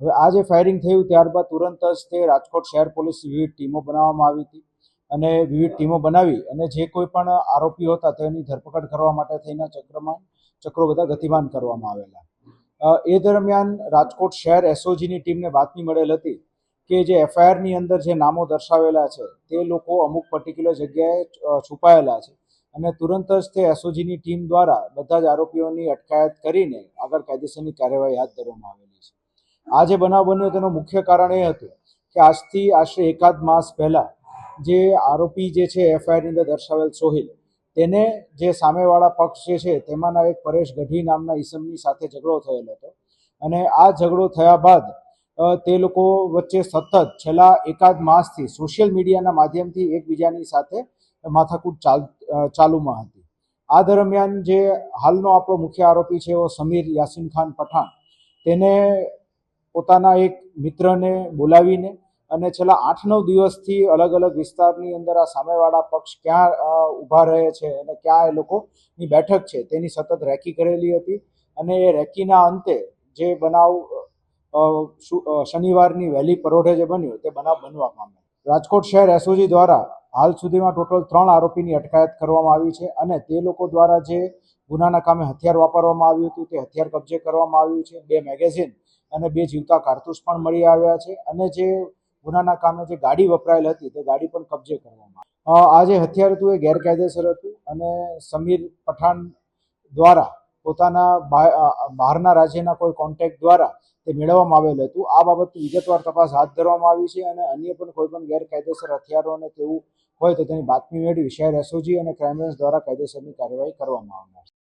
હવે આ જે ફાયરિંગ થયું ત્યારબાદ તુરંત જ તે રાજકોટ શહેર પોલીસ વિવિધ ટીમો બનાવવામાં આવી હતી. અને વિવિધ ટીમો બનાવી અને જે કોઈ પણ આરોપીઓ હતા તેની ધરપકડ કરવા માટે થઈને ચક્રમાં ચક્રો બધા ગતિમાન કરવામાં આવેલા. એ દરમિયાન રાજકોટ શહેર એસઓજીની ટીમને બાતમી મળેલ હતી કે જે એફઆઈઆરની અંદર જે નામો દર્શાવેલા છે તે લોકો અમુક પર્ટિક્યુલર જગ્યાએ છુપાયેલા છે. અને તુરંત જ તે એસઓજીની ટીમ દ્વારા બધા જ આરોપીઓની અટકાયત કરીને આગળ કાયદેસરની કાર્યવાહી હાથ ધરવામાં આવેલી છે. આ જે બનાવ બન્યો તેનું મુખ્ય કારણ એ હતું કે આજથી, આશરે એકાદ માસ પહેલા જે આરોપી જે છે, એફઆઈઆરની અંદર દર્શાવેલ સોહિલ, તેને જે સામેવાળા પક્ષ જે છે, તેમાંના એક પરેશ ગઢવી નામના ઈસમની સાથે ઝઘડો થયેલો હતો. અને આ ઝઘડો થયા બાદ તે લોકો વચ્ચે સતત છેલ્લા એકાદ માસથી સોશિયલ મીડિયાના માધ્યમથી એકબીજાની સાથે માથાકૂટ ચાલ ચાલુમાં હતી. આ દરમિયાન જે હાલનો આપણો મુખ્ય આરોપી છે, એવો સમીર યાસીન ખાન પઠાણ, તેને પોતાના એક મિત્રને બોલાવીને અને છેલ્લા આઠ નવ દિવસથી અલગ અલગ વિસ્તારની અંદર આ સામેવાળા પક્ષ ક્યાં ઊભા રહે છે અને ક્યાં એ લોકોની બેઠક છે તેની સતત રેકી કરેલી હતી અને એ રેકીના અંતે જે બનાવ શનિવારની વહેલી પરોઢે જે બન્યો તે બનાવ બનવા પામ્યો. રાજકોટ શહેર એસઓજી દ્વારા હાલ સુધીમાં ટોટલ ત્રણ આરોપીની અટકાયત કરવામાં આવી છે અને તે લોકો દ્વારા જે ગુનાના કામે હથિયાર વાપરવામાં આવ્યું હતું તે હથિયાર કબજે કરવામાં આવ્યું છે. બે મેગેઝિન અને બે જીવતા કારતૂસ પણ મળી આવ્યા છે. અને જે ગુનાના કામે જે ગાડી વપરાયેલ હતી, તે ગાડી પણ કબજે કરવામાં. આ જે હથિયાર હતું એ ગેરકાયદેસર હતું અને સમીર પઠાણ દ્વારા પોતાના બહારના રાજ્યના કોઈ કોન્ટેક્ટ દ્વારા તે મેળવવામાં આવેલ હતું. આ બાબતની વિગતવાર તપાસ હાથ ધરવામાં આવી છે અને અન્ય પણ કોઈ પણ ગેરકાયદેસર હથિયારો અને તેવું હોય તો તેની બાતમી મેળવી શહેર એસઓજી અને ક્રાઇમ બ્રાન્ચ દ્વારા કાયદેસરની કાર્યવાહી કરવામાં આવનાર છે.